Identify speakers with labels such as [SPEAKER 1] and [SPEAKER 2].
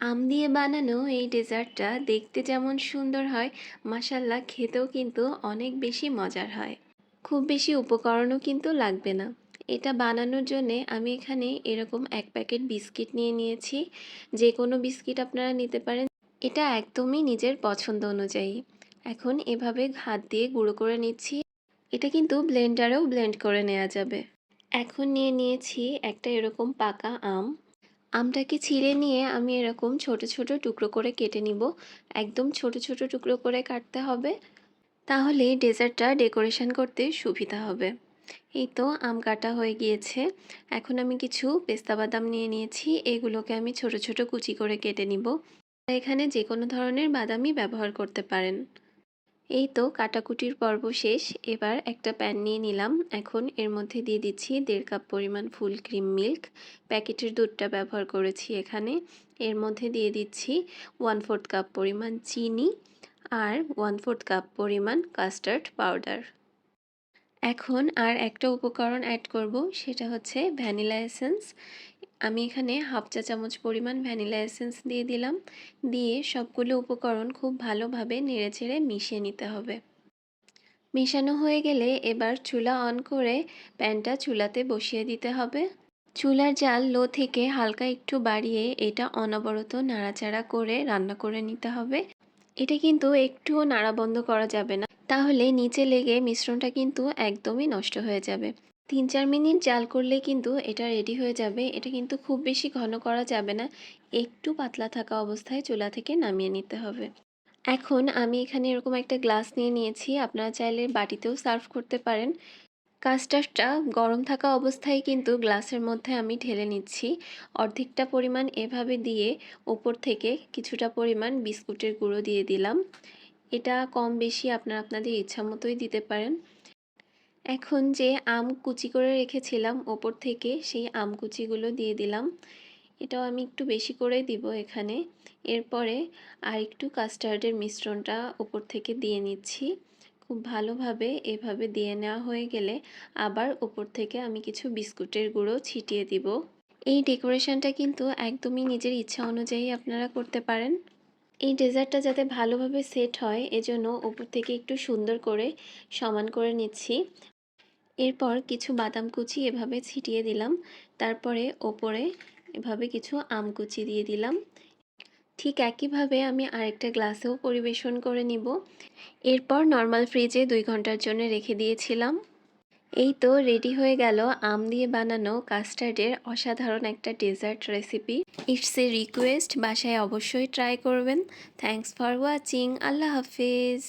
[SPEAKER 1] আম দিয়ে বানানো এই ডেজার্টটা দেখতে যেমন সুন্দর হয় মাসাল্লাহ খেতেও কিন্তু অনেক বেশি মজার হয়। খুব বেশি উপকরণও কিন্তু লাগবে না। এটা বানানোর জন্যে আমি এখানে এরকম এক প্যাকেট বিস্কিট নিয়ে নিয়েছি। যে কোনো বিস্কিট আপনারা নিতে পারেন। এটা একদমই নিজের পছন্দ অনুযায়ী। এখন এভাবে হাত দিয়ে গুঁড়ো করে নিচ্ছি। এটা কিন্তু ব্লেন্ডারেও ব্লেন্ড করে নেওয়া যাবে। এখন নিয়ে নিয়েছি একটা এরকম পাকা আম। আমটাকে ছিঁড়ে নিয়ে আমি এরকম ছোট ছোট টুকরো করে কেটে নিব। একদম ছোট ছোট টুকরো করে কাটতে হবে। তাহলে ডেজার্টটা ডেকোরেশন করতে সুবিধা হবে। এই তো আম কাটা হয়ে গিয়েছে। এখন আমি কিছু পেস্তা বাদাম নিয়ে নিয়েছি। এগুলোকে আমি ছোট ছোট কুচি করে কেটে নিব। এখানে যে কোনো ধরনের বাদামই ব্যবহার করতে পারেন। এই তো কাটাকুটির পর্ব শেষ। এবার একটা প্যান নিয়ে নিলাম। এখন এর মধ্যে দিয়ে দিচ্ছি দেড় কাপ পরিমাণ ফুল ক্রিম মিল্ক। প্যাকেটের দুধটা ব্যবহার করেছি এখানে। এর মধ্যে দিয়ে দিচ্ছি ওয়ান ফোর্থ কাপ পরিমাণ চিনি আর ওয়ান ফোর্থ কাপ পরিমাণ কাস্টার্ড পাউডার। এখন আর একটা উপকরণ অ্যাড করব, সেটা হচ্ছে ভ্যানিলা এসেন্স। আমি এখানে হাফ চা চামচ পরিমাণ ভ্যানিলা এসেন্স দিয়ে দিলাম। দিয়ে সবগুলো উপকরণ খুব ভালোভাবে নেড়েচেড়ে মিশিয়ে নিতে হবে। মেশানো হয়ে গেলে এবার চুলা অন করে প্যানটা চুলাতে বসিয়ে দিতে হবে। চুলার জাল লো থেকে হালকা একটু বাড়িয়ে এটা অনবরত নাড়াচাড়া করে রান্না করে নিতে হবে। এটা কিন্তু একটুও নাড়া বন্ধ করা যাবে না। তাহলে নিচে লেগে মিশ্রণটা কিন্তু একদমই নষ্ট হয়ে যাবে। তিন চার মিনিট জাল করলে কিন্তু এটা রেডি হয়ে যাবে। এটা কিন্তু খুব বেশি ঘন করা যাবে না। একটু পাতলা থাকা অবস্থায় চুলা থেকে নামিয়ে নিতে হবে। এখন আমি এখানে এরকম একটা গ্লাস নিয়ে নিয়েছি। আপনারা চাইলে বাটিতেও সার্ভ করতে পারেন। কাস্টার্ডটা গরম থাকা অবস্থায় কিন্তু গ্লাসের মধ্যে আমি ঢেলে নিচ্ছি। অর্ধেকটা পরিমাণ এভাবে দিয়ে ওপর থেকে কিছুটা পরিমাণ বিস্কুটের গুঁড়ো দিয়ে দিলাম। এটা কম বেশি আপনারা আপনাদের ইচ্ছা মতোই দিতে পারেন। এখন যে আম কুচি করে রেখেছিলাম ওপর থেকে সেই আম কুচিগুলো দিয়ে দিলাম। এটাও আমি একটু বেশি করে দিব এখানে। এরপরে আর একটু কাস্টার্ডের মিশ্রণটা ওপর থেকে দিয়ে নিচ্ছি। খুব ভালোভাবে এভাবে দিয়ে নেওয়া হয়ে গেলে আবার ওপর থেকে আমি কিছু বিস্কুটের গুঁড়ো ছিটিয়ে দিব। এই ডেকোরেশনটা কিন্তু একদমই নিজের ইচ্ছা অনুযায়ী আপনারা করতে পারেন। এই ডেজার্টটা যাতে ভালোভাবে সেট হয়, এজন্য ওপর থেকে একটু সুন্দর করে সমান করে নিচ্ছি। এরপর কিছু বাদাম কুচি এভাবে ছিটিয়ে দিলাম। তারপরে ওপরে এভাবে কিছু আম কুচি দিয়ে দিলাম। ঠিক একইভাবে আমি আরেকটা গ্লাসেও পরিবেশন করে নিব। এরপর নর্মাল ফ্রিজে দুই ঘণ্টার জন্য রেখে দিয়েছিলাম। এই তো রেডি হয়ে গেল আম দিয়ে বানানো কাস্টার্ডের অসাধারণ একটা dessert recipe. It's a request বাসায় অবশ্যই ট্রাই করবেন। থ্যাংকস ফর ওয়াচিং আল্লাহ হাফিজ।